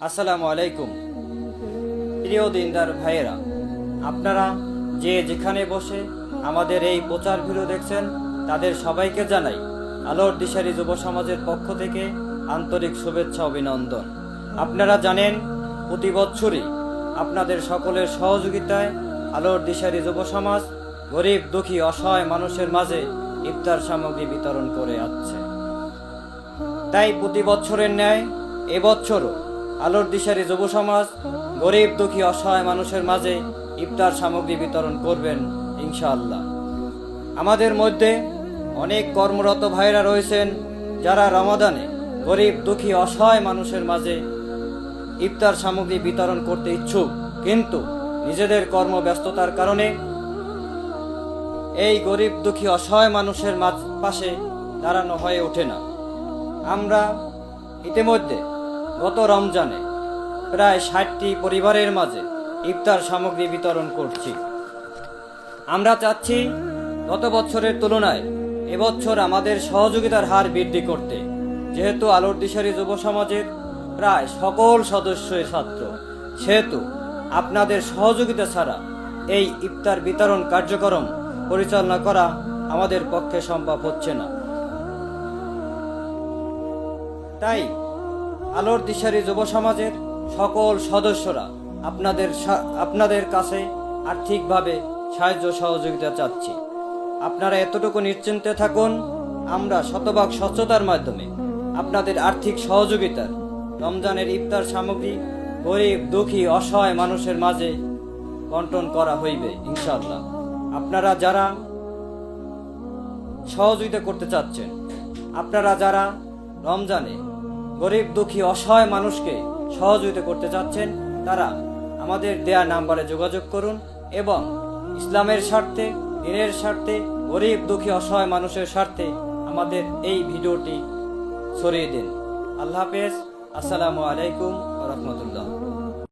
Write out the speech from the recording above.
আসসালামু আলাইকুম। প্রিয় দিনদার ভাইয়েরা, আপনারা যে যেখানে বসে আমাদের এই প্রচার ভিডিও দেখছেন, তাদের সবাইকে জানাই আলোর দিশারি যুব সমাজের পক্ষ থেকে আন্তরিক শুভেচ্ছা, অভিনন্দন। আপনারা জানেন, প্রতি বছরই আপনাদের সকলের সহযোগিতায় আলোর দিশারি যুব সমাজ গরিব, দুঃখী, অসহায় মানুষের মাঝে ইফতার সামগ্রী বিতরণ করে আসছে। তাই প্রতি বছরের ন্যায় এবছরও আলোর দিশারি যুব সমাজ, গরিব, দুঃখী, অসহায় মানুষের মাঝে ইফতার সামগ্রী বিতরণ করবেন, ইনশাআল্লাহ। আমাদের মধ্যে অনেক কর্মরত ভাইরা রয়েছেন যারা রমাদানে গরিব, দুঃখী, অসহায় মানুষের মাঝে ইফতার সামগ্রী বিতরণ করতে ইচ্ছুক। কিন্তু নিজেদের কর্মব্যস্ততার কারণে এই গরিব, দুঃখী, অসহায় মানুষের পাশে দাঁড়ানো হয়ে ওঠে না। আমরা ইতিমধ্যে গত রমজানে প্রায় ষাটটি পরিবারের মাঝে ইফতার সামগ্রী বিতরণ করছি। আমরা চাচ্ছি গত বছরের তুলনায় এবছর আমাদের সহযোগিতার হার বৃদ্ধি করতে, যেহেতু আলোর দিশারি যুব সমাজের প্রায় সকল সদস্যই ছাত্র, সেহেতু আপনাদের সহযোগিতা ছাড়া এই ইফতার বিতরণ কার্যক্রম পরিচালনা করা আমাদের পক্ষে সম্ভব হচ্ছে না। তাই আলোর দিশারি যুব সমাজের সকল সদস্যরা আপনাদের আপনাদের কাছে আর্থিকভাবে সাহায্য সহযোগিতা চাচ্ছি। আপনারা এতটুকু নিশ্চিন্তে থাকুন, আমরা শতভাগ স্বচ্ছতার মাধ্যমে আপনাদের আর্থিক সহযোগিতার, রমজানের ইফতার সামগ্রী গরিব, দুঃখী, অসহায় মানুষের মাঝে বন্টন করা হইবে, ইনশাআল্লাহ। আপনারা যারা সহযোগিতা করতে চাচ্ছেন, আপনারা যারা রমজানে গরিব, দুঃখী, অসহায় মানুষকে সহযোগিতা করতে চাচ্ছেন তারা। আমাদের দেয়া নাম্বারে যোগাযোগ করুন এবং ইসলামের স্বার্থে, দিনের স্বার্থে, গরিব, দুঃখী, অসহায় মানুষের স্বার্থে আমাদের এই ভিডিওটি ছড়িয়ে দিন। আল্লাহ হাফেজ। আসসালামু আলাইকুম রহমতুল্লাহ।